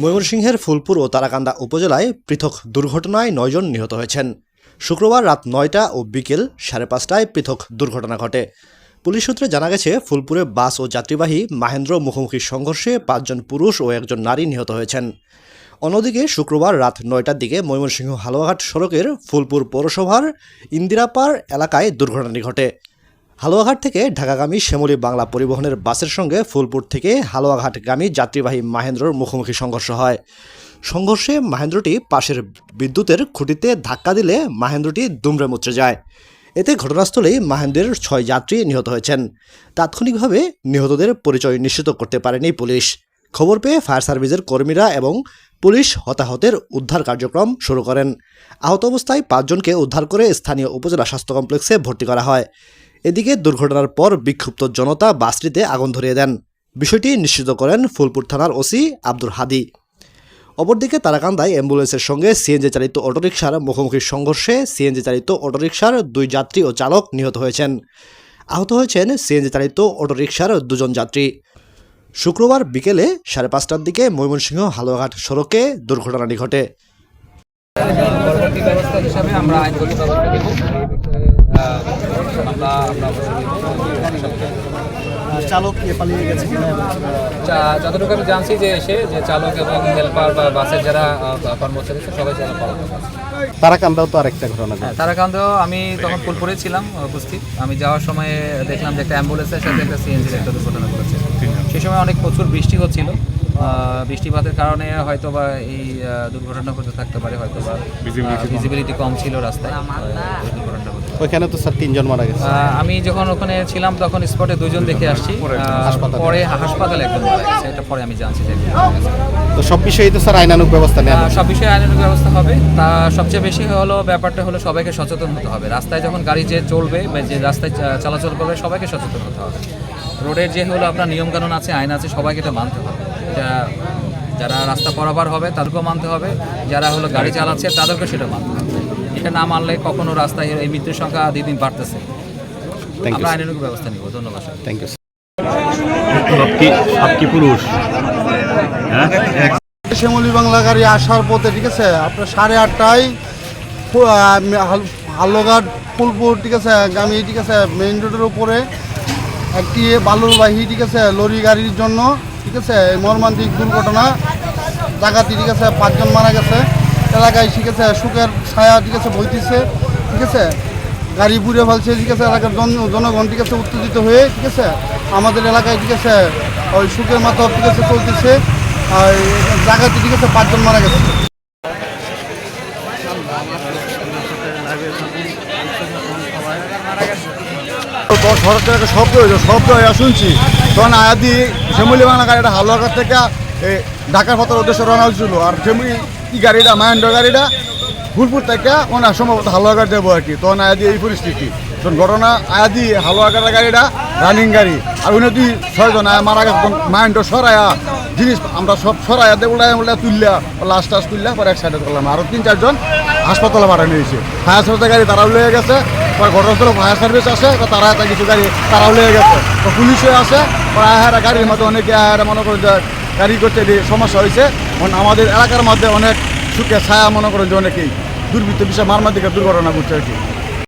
ময়মনসিংহের ফুলপুর ও তারাকান্দা উপজেলায় পৃথক দুর্ঘটনায় নয়জন নিহত হয়েছেন। শুক্রবার রাত নয়টা ও বিকেল সাড়ে পাঁচটায় পৃথক দুর্ঘটনা ঘটে। পুলিশ সূত্রে জানা গেছে, ফুলপুরে বাস ও যাত্রীবাহী মাহেন্দ্র মুখোমুখি সংঘর্ষে পাঁচজন পুরুষ ও একজন নারী নিহত হয়েছেন। অন্যদিকে শুক্রবার রাত নয়টার দিকে ময়মনসিংহ হালুয়াঘাট সড়কের ফুলপুর পৌরসভার ইন্দিরাপাড় এলাকায় দুর্ঘটনাটি ঘটে। হালুয়াঘাট থেকে ঢাকাগামী শ্যামলী বাংলা পরিবহনের বাসের সঙ্গে ফুলপুর থেকে হালুয়াঘাটগামী যাত্রীবাহী মাহেন্দ্রর মুখোমুখি সংঘর্ষ হয়। সংঘর্ষে মাহেন্দ্রটি পাশের বিদ্যুতের খুঁটিতে ধাক্কা দিলে মাহেন্দ্রটি দুমড়ে মুচড়ে যায়। এতে ঘটনাস্থলেই মাহেন্দ্রের ছয় যাত্রী নিহত হয়েছেন। তাৎক্ষণিকভাবে নিহতদের পরিচয় নিশ্চিত করতে পারেনি পুলিশ। খবর পেয়ে ফায়ার সার্ভিসের কর্মীরা এবং পুলিশ হতাহতের উদ্ধার কার্যক্রম শুরু করেন। আহত অবস্থায় পাঁচজনকে উদ্ধার করে স্থানীয় উপজেলা স্বাস্থ্য কমপ্লেক্সে ভর্তি করা হয়। এদিকে দুর্ঘটনার পর বিক্ষুব্ধ জনতা বাসটিতে আগুন ধরিয়ে দেন। বিষয়টি নিশ্চিত করেন ফুলপুর থানার ওসি আব্দুল হাদি। অপরদিকে তারাকান্দায় অ্যাম্বুলেন্সের সঙ্গে সিএনজি চালিত অটোরিকশার মুখোমুখি সংঘর্ষে সিএনজি চালিত অটোরিকশার দুই যাত্রী ও চালক নিহত হয়েছেন। আহত হয়েছেন সিএনজি চালিত অটোরিকশার দুজন যাত্রী। শুক্রবার বিকেলে সাড়ে পাঁচটার দিকে ময়মনসিংহ হালুয়াঘাট সড়কে দুর্ঘটনাটি ঘটে। আমরা চালক পালিয়ে গেছে যতটুকু আমি জানছি যে এসে যে চালক এবং হেল্পার বা বাসের যারা কর্মচারী সবাই যারা পলাতক তারাকান্দাও তো আরেকটা ঘটনা হ্যাঁ, তারাকান্দেও আমি তখন ফুলপুরে ছিলাম উপস্থিত। আমি যাওয়ার সময় দেখলাম যে একটা অ্যাম্বুলেন্সের সাথে একটা সিএনজির একটা দুর্ঘটনা করেছে সেই সময় অনেক প্রচুর বৃষ্টি হচ্ছিল। বৃষ্টিপাতের কারণে হয়তো বা এই দুর্ঘটনা ঘটে থাকতে পারে হয়তো বা ভিজিবিলিটি কম। ছিল রাস্তায়। ওইখানে তো স্যার তিনজন মারা গেছে। আমি যখন ওখানে ছিলাম তখন স্পটে দুজন দেখে আসছি। পরে হাসপাতালে। একজন মারা গেছে। এটা পরে আমি জানছি যে। তো সব বিষয়ে তো স্যার আইনানুক ব্যবস্থা নেওয়া সব বিষয়ে আইনের ব্যবস্থা হবে। তা সবচেয়ে বেশি হলো ব্যাপারটা হলো সবাইকে সচেতন হতে হবে। রাস্তায় যখন গাড়ি যে চলবে বা যে রাস্তায় চলাচল করবে সবাইকে সচেতন হতে হবে। রোডের যে হলো আপনার নিয়মকানুন আছে আইন আছে সবাইকে এটা মানতে হবে। এটা যারা রাস্তা পারাপার হবে তাদেরকেও মানতে হবে। যারা হলো গাড়ি চালাচ্ছে তাদেরকেও সেটা মানতে হবে। এটা না মানলে কখনো রাস্তায় এই মৃত্যুর সংখ্যা দিন দিন বাড়তেছে। আমরা আইনের ব্যবস্থা নিব। ধন্যবাদ স্যার থ্যাংক ইউ আপকি পুরুষ? হ্যাঁ? শ্যামলী বাংলা গাড়ি আসার পথে ঠিক আছে আপনার সাড়ে আটটায় হালুঘাট ফুলপুর ঠিক আছে গামী ঠিক আছে মেইন রোডের উপরে একটি বালুরবাহী ঠিক আছে লরি গাড়ির জন্য ঠিক আছে মর্মান্তিক দুর্ঘটনা। ডাকাতি, ঠিক আছে, পাঁচজন মারা গেছে। এলাকায়, ঠিক আছে, সুখের ছায়া, ঠিক আছে, বইতেছে, ঠিক আছে। গাড়ি পুড়ে ফেলছে, ঠিক আছে, এলাকার জন- জনগণ, ঠিক আছে, উত্তেজিত হয়ে, ঠিক আছে। আমাদের এলাকায়, ঠিক আছে, ওই সুখের মাথা ঠিক আছে, চলতেছে। আর জায়গাতে ঠিক আছে, পাঁচজন মারা গেছে। সড়কের একটা শব্দ হয়েছে, শব্দ হয়ে শুনছি। তখন আয়াদি শ্যামলি বাংলা গাড়িটা হালুয়াঘাট থেকে ঢাকার পথের উদ্দেশ্যে রওনা হয়েছিল। আর শ্যামলি ই গাড়িটা, মাহেন্দ্র গাড়িটা ফুলপুর থেকে ওনার সম্ভবত হালুয়াঘাট যাব আর কি। তখন আয়াদি এই পরিস্থিতি। তখন ঘটনা আয়াদি হালুয়াঘাটের গাড়িটা, রানিং গাড়ি। আর উনি দুই ছয়জন, আয়া মারা গেছে মাহেন্দ্র সরায়া জিনিস, আমরা সব সরায়া উল্টায় উল্টায় তুললা লাস্ট টাস তুললা পরে এক সাইডে করলাম আরও তিন চারজন হাসপাতালে নিয়েছে ফায়ার সার্ভিসের গাড়ি তারাও লেগে গেছে। ঘটনাস্থলে ফায়ার সার্ভিস আছে তারা একটা কিছু গাড়ি তারাও লেগে গেছে। তো পুলিশও আছে আহারা গাড়ির মধ্যে অনেকে আহারা মনে করেন যে গাড়ি করতে দিয়ে সমস্যা হয়েছে এখন আমাদের এলাকার মধ্যে অনেক সুখে ছায়া মনে করেন যে অনেকেই দুর্বৃত্ত বিষয়ে মারমার দিকে দুর্ঘটনা ঘটছে আর কি।